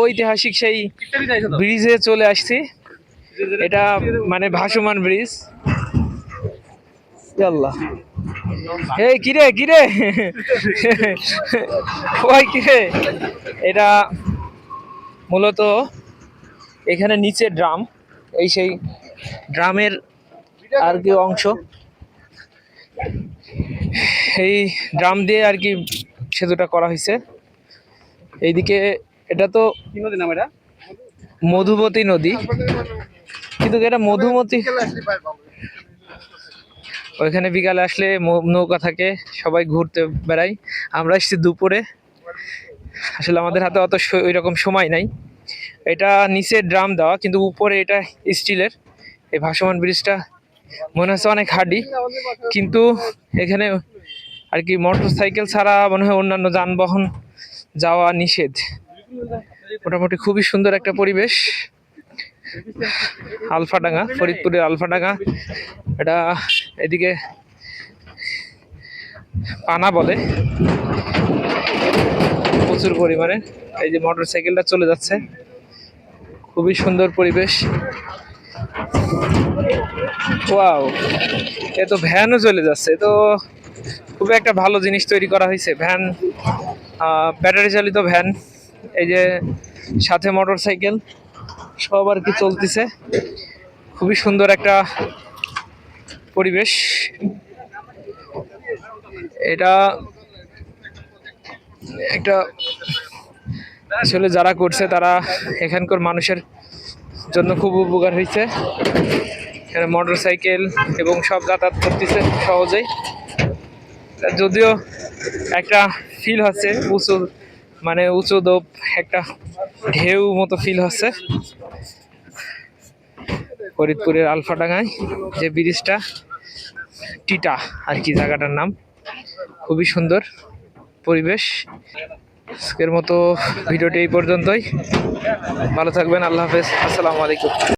ঐতিহাসিক সেই ব্রিজে চলে আসছি। এটা মানে ভাসমান ব্রিজ। আল্লাহ এই কিরে কিরে? ওই কিরে? এটা মূলত এখানে নিচে ড্রাম। এই সেই ড্রামের আর কি অংশ। এই ড্রাম দিয়ে আর কি সেতুটা করা হয়েছে। এইদিকে এটা তো কি নদী নাম এটা? মধুমতি নদী। কিন্তু এটা মধুমতি ওইখানে বিকালে আসলে নৌকা থাকে সবাই ঘুরতে বেড়াই আমরা এসেছি দুপুরে। আসলে আমাদের হাতে অত ওই রকম সময় নাই। এটা নিচে ড্রাম দেওয়া কিন্তু উপরে এটা স্টিলের। এই ভাসমান ব্রিজটা মনে হচ্ছে অনেক হাডি কিন্তু এখানে আর কি মোটর সাইকেল ছাড়া মনে হয় অন্যান্য যানবাহন যাওয়া নিষেধ। মোটামুটি খুবই সুন্দর একটা পরিবেশ। আলফাডাঙ্গা, ফরিদপুরের আলফাডাঙ্গা। এটা এদিকে পানা বলে। প্রচুর পরিমাণে। এই যে মোটর সাইকেলটা চলে যাচ্ছে। খুবই সুন্দর পরিবেশ। ওয়াও, এ তো ভ্যানও চলে যাচ্ছে। তো খুবই একটা ভালো জিনিস তৈরি করা হয়েছে। ভ্যান ব্যাটারি চালিত ভ্যান। এই যে সাথে মোটর সাইকেল সব আর কি চলতেছে। খুবই সুন্দর একটা পরিবেশ। এটা একটা আসলে যারা করছে, তারা এখানকার মানুষের জন্য খুব উপকার হয়েছে। এখানে মোটর সাইকেল এবং সব যাতায়াত করতেছে সহজেই। যদিও একটা ফিল হচ্ছে উঁচু মানে উঁচু দোপ, একটা ঢেউ মতো ফিল হচ্ছে। ফরিদপুরের আলফাডাঙ্গায় যে ব্রিজটা, টিটা আর কি জায়গাটার নাম। খুবই সুন্দর পরিবেশ। আজকের মতো ভিডিওটি এই পর্যন্তই। ভালো থাকবেন, আল্লাহ হাফেজ। আসসালামু আলাইকুম।